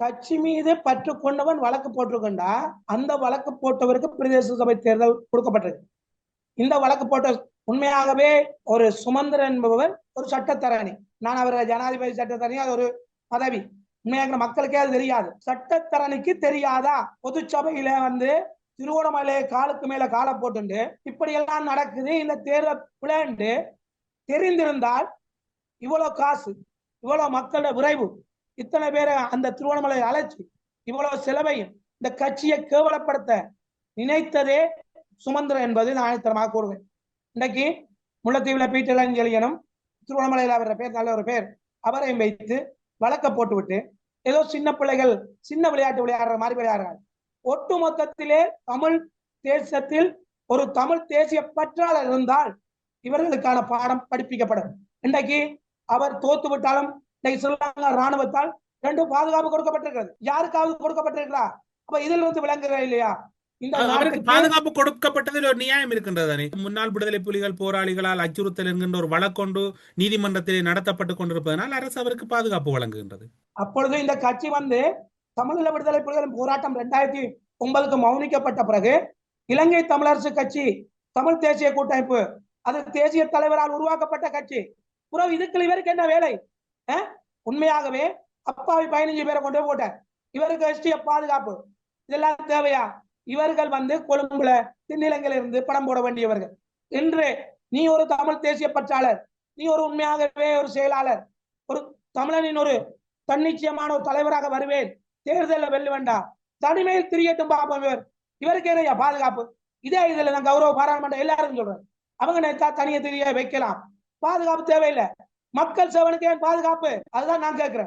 கட்சி மீது பற்று கொண்டவன் வழக்கு போட்டிருக்கண்டா? அந்த வழக்கு போட்டவருக்கு பிரதேச சபை தேர்தல் கொடுக்கப்பட்டிருக்கு. இந்த வழக்கு போட்ட உண்மையாகவே ஒரு சுமந்திரன் என்பவர் ஒரு சட்டத்தரணி. நான் அவரை ஜனாதிபதி சட்டத்தரணி அது ஒரு பதவி. உண்மையாக மக்களுக்கே அது தெரியாது. சட்டத்தரணிக்கு தெரியாதா? பொது சபையில வந்து திருவோணமலை காலுக்கு மேல காலை போட்டுண்டு இப்படி எல்லாம் நடக்குது. இந்த தேர்தல் பிளான்ட்டு தெரிந்திருந்தால் இவ்வளவு காசு இவ்வளவு மக்களோட விரைவு இத்தனை பேரை அந்த திருவண்ணாமலை அழைச்சி இவ்வளவு செலவையும் இந்த கட்சியை கேவலப்படுத்த நினைத்ததே சுமந்திரன் என்பது நான் ஆணித்தரமாக கூறுவேன். இன்றைக்கு முல்லைத்தீவுல பீட்டர் அஞ்சலியனும் திருவண்ணாமலையில் அவர் பேர் நல்ல ஒரு பேர் அவரையும் வைத்து வழக்க போட்டுவிட்டு ஏதோ சின்ன பிள்ளைகள் சின்ன விளையாட்டு விளையாடுற மாதிரி விளையாடுறாங்க ஒட்டு மொத்தத்திலே தமிழ் தேசத்தில் ஒரு தமிழ் தேசிய பற்றாளர் இருந்தால் இவர்களுக்கான பாடம் படிப்பிக்கப்படும். இன்றைக்கு அவர் தோத்து விட்டாலும் இன்னைக்கு ஸ்ரீலங்கா ராணுவத்தால் ரெண்டு பாதுகாப்பு கொடுக்கப்பட்டிருக்கிறது. யாருக்காவது கொடுக்கப்பட்டிருக்கிறா? அப்ப இதில் இருந்து விளங்குகிற இல்லையா? பாதுகாப்பு கொடுக்கப்பட்டதில் ஒரு நியாயம் இருக்கின்றது முன்னாள் விடுதலை புலிகள் போராளிகளால் அச்சுறுத்தல் என்கின்ற ஒரு வழக்கொண்டு நீதிமன்றத்திலே நடத்தப்பட்டு கொண்டிருப்பதனால் அரசு அவருக்கு பாதுகாப்பு வழங்குகின்றது. அப்பொழுது இந்த கட்சி வந்து தமிழீழ விடுதலை புலிகளின் போராட்டம் ரெண்டாயிரத்தி ஒன்பதுக்கு மௌனிக்கப்பட்ட பிறகு இலங்கை தமிழரசு கட்சி தமிழ் தேசிய கூட்டமைப்பு அது தேசிய தலைவரால் உருவாக்கப்பட்ட கட்சி. இதுக்கு இவருக்கு என்ன வேலை? உண்மையாகவே அப்பாவி பதினஞ்சு பேரை கொண்டு போய் போட்டார் இவருக்கு எஸ்டிய பாதுகாப்பு. இதெல்லாம் தேவையா? இவர்கள் வந்து கொழும்புல தென்னிலங்கையில இருந்து படம் போட வேண்டியவர்கள். இன்று நீ ஒரு தமிழ் தேசிய பற்றாளர். நீ ஒரு உண்மையாகவே ஒரு செயலாளர். ஒரு தமிழனின் ஒரு தன்னிச்சயமான ஒரு தலைவராக வருவேன். தேர்தலில் வெல்ல வேண்டாம் தனிமையில் திரியட்டும் பார்ப்போம் இவர். இவருக்கு என்ன பாதுகாப்பு? இதே இதுல நான் கௌரவ பாராளுமன்றம் எல்லாரும் சொல்றேன். அவங்க நினைத்தா தனியை தெரிய வைக்கலாம். பாதுகாப்பு தேவையில்லை. மக்கள் சேவனுக்கு ஏன் பாதுகாப்பு? அதுதான் நான் கேட்கிறேன்